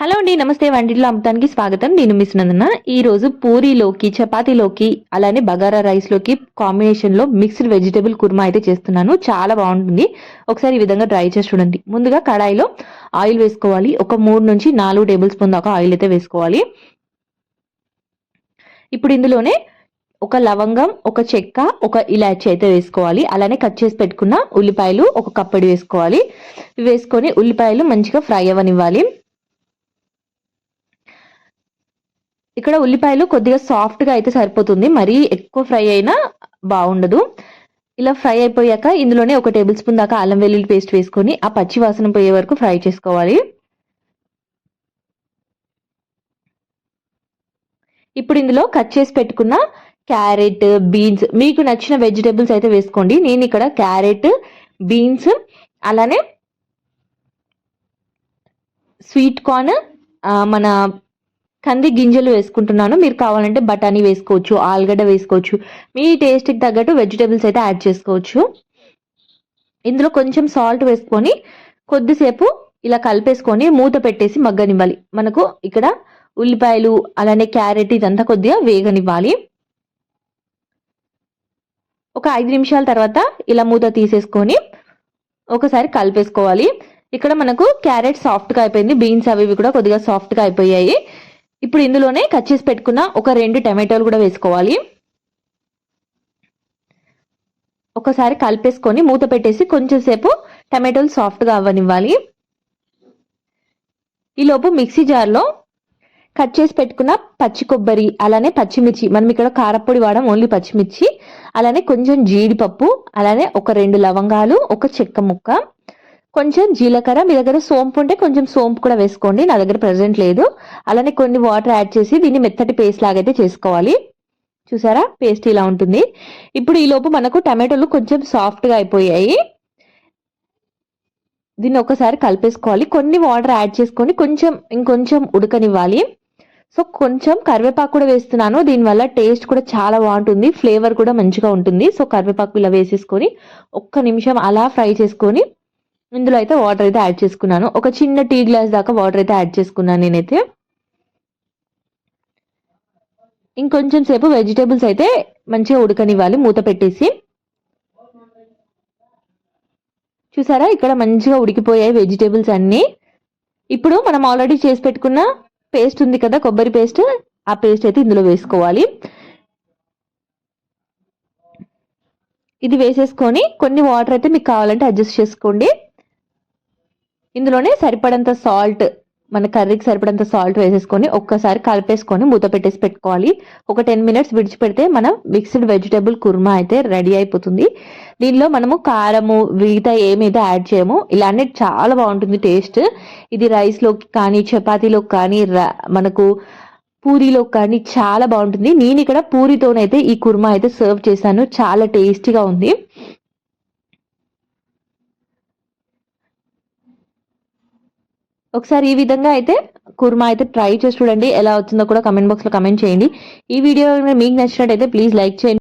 Hello అండి నమస్తే వంటిలో అమృతానికి స్వాగతం. నేను మిస్ నందన. ఈ రోజు పూరీలోకి చపాతీలోకి అలానే బగారా రైస్లోకి కాంబినేషన్లో మిక్స్డ్ వెజిటేబుల్ కుర్మా అయితే చేస్తున్నాను. చాలా బాగుంటుంది. ఒకసారి ఈ విధంగా ట్రై చేసి చూడండి. ముందుగా కడాయిలో ఆయిల్ వేసుకోవాలి. ఒక మూడు నుంచి నాలుగు టేబుల్ స్పూన్ దాకా ఆయిల్ అయితే వేసుకోవాలి. ఇప్పుడు ఇందులోనే ఒక లవంగం ఒక చెక్క ఒక ఇలాచి అయితే వేసుకోవాలి. అలానే కట్ చేసి పెట్టుకున్న ఉల్లిపాయలు ఒక కప్పడి వేసుకోవాలి. వేసుకొని ఉల్లిపాయలు మంచిగా ఫ్రై అవ్వనివ్వాలి. ఇక్కడ ఉల్లిపాయలు కొద్దిగా సాఫ్ట్గా అయితే సరిపోతుంది. మరీ ఎక్కువ ఫ్రై అయినా బాగుండదు. ఇలా ఫ్రై అయిపోయాక ఇందులోనే ఒక టేబుల్ స్పూన్ దాకా అల్లం వెల్లుల్లి పేస్ట్ వేసుకొని ఆ పచ్చి వాసన పోయే వరకు ఫ్రై చేసుకోవాలి. ఇప్పుడు ఇందులో కట్ చేసి పెట్టుకున్న క్యారెట్ బీన్స్ మీకు నచ్చిన వెజిటేబుల్స్ అయితే వేసుకోండి. నేను ఇక్కడ క్యారెట్ బీన్స్ అలానే స్వీట్ కార్న్ మన కంది గింజలు వేసుకుంటున్నాను. మీరు కావాలంటే బఠానీ వేసుకోవచ్చు ఆలుగడ్డ వేసుకోవచ్చు. మీ టేస్ట్కి తగ్గట్టు వెజిటేబుల్స్ అయితే యాడ్ చేసుకోవచ్చు. ఇందులో కొంచెం సాల్ట్ వేసుకొని కొద్దిసేపు ఇలా కలిపేసుకొని మూత పెట్టేసి మగ్గనివ్వాలి. మనకు ఇక్కడ ఉల్లిపాయలు అలానే క్యారెట్ ఇదంతా కొద్దిగా వేగనివ్వాలి. ఒక ఐదు నిమిషాల తర్వాత ఇలా మూత తీసేసుకొని ఒకసారి కలిపేసుకోవాలి. ఇక్కడ మనకు క్యారెట్ సాఫ్ట్గా అయిపోయింది. బీన్స్ అవి కూడా కొద్దిగా సాఫ్ట్గా అయిపోయాయి. ఇప్పుడు ఇందులోనే కట్ చేసి పెట్టుకున్న ఒక రెండు టమాటోలు కూడా వేసుకోవాలి. ఒకసారి కలిపేసుకొని మూత పెట్టేసి కొంచెం సేపు టమాటోలు సాఫ్ట్గా అవ్వనివ్వాలి. ఈలోపు మిక్సీ జార్లో కట్ చేసి పెట్టుకున్న పచ్చి కొబ్బరి అలానే పచ్చిమిర్చి మనం ఇక్కడ కారపొడి వాడడం ఓన్లీ పచ్చిమిర్చి అలానే కొంచెం జీడిపప్పు అలానే ఒక రెండు లవంగాలు ఒక చెక్క ముక్క కొంచెం జీలకర్ర మీ దగ్గర సోంపు ఉంటే కొంచెం సోంపు కూడా వేసుకోండి. నా దగ్గర ప్రజెంట్ లేదు. అలానే కొన్ని వాటర్ యాడ్ చేసి దీన్ని మెత్తటి పేస్ట్ లాగైతే చేసుకోవాలి. చూసారా? పేస్ట్ ఇలా ఉంటుంది. ఇప్పుడు ఈలోపు మనకు టమాటోలు కొంచెం సాఫ్ట్గా అయిపోయాయి. దీన్ని ఒకసారి కలిపేసుకోవాలి. కొన్ని వాటర్ యాడ్ చేసుకొని కొంచెం ఇంకొంచెం ఉడకనివ్వాలి. సో కొంచెం కరివేపాకు కూడా వేస్తున్నాను. దీనివల్ల టేస్ట్ కూడా చాలా బాగుంటుంది. ఫ్లేవర్ కూడా మంచిగా ఉంటుంది. సో కరివేపాకు ఇలా వేసేసుకొని ఒక్క నిమిషం అలా ఫ్రై చేసుకొని ఇందులో అయితే వాటర్ అయితే యాడ్ చేసుకున్నాను. ఒక చిన్న టీ గ్లాస్ దాకా వాటర్ అయితే యాడ్ చేసుకున్నాను నేనైతే. ఇంకొంచెం సేపు వెజిటేబుల్స్ అయితే మంచిగా ఉడకనివ్వాలి మూత పెట్టేసి. చూసారా? ఇక్కడ మంచిగా ఉడికిపోయాయి వెజిటేబుల్స్ అన్నీ. ఇప్పుడు మనం ఆల్రెడీ చేసి పెట్టుకున్న పేస్ట్ ఉంది కదా కొబ్బరి పేస్ట్ ఆ పేస్ట్ అయితే ఇందులో వేసుకోవాలి. ఇది వేసేసుకొని కొన్ని వాటర్ అయితే మీకు కావాలంటే అడ్జస్ట్ చేసుకోండి. ఇందులోనే సరిపడంత సాల్ట్ మన కర్రీకి సరిపడంత సాల్ట్ వేసేసుకొని ఒక్కసారి కలిపేసుకొని మూత పెట్టేసి పెట్టుకోవాలి. ఒక టెన్ మినిట్స్ విడిచిపెడితే మనం మిక్స్డ్ వెజిటేబుల్ కుర్మా అయితే రెడీ అయిపోతుంది. దీనిలో మనము కారము మిగతా ఏమైతే యాడ్ చేయము ఇలానే చాలా బాగుంటుంది టేస్ట్. ఇది రైస్లోకి కానీ చపాతీలోకి కానీ మనకు పూరీలో కానీ చాలా బాగుంటుంది. నేను ఇక్కడ పూరితోనైతే ఈ కుర్మా అయితే సర్వ్ చేశాను. చాలా టేస్టీగా ఉంది. ఒకసారి ఈ విధంగా అయితే కుర్మా అయితే ట్రై చేసి చూడండి ఎలా వచ్చిందో కూడా కమెంట్ బాక్స్లో కమెంట్ చేయండి. ఈ వీడియో మీకు నచ్చినట్టయితే ప్లీజ్ లైక్ చేయండి.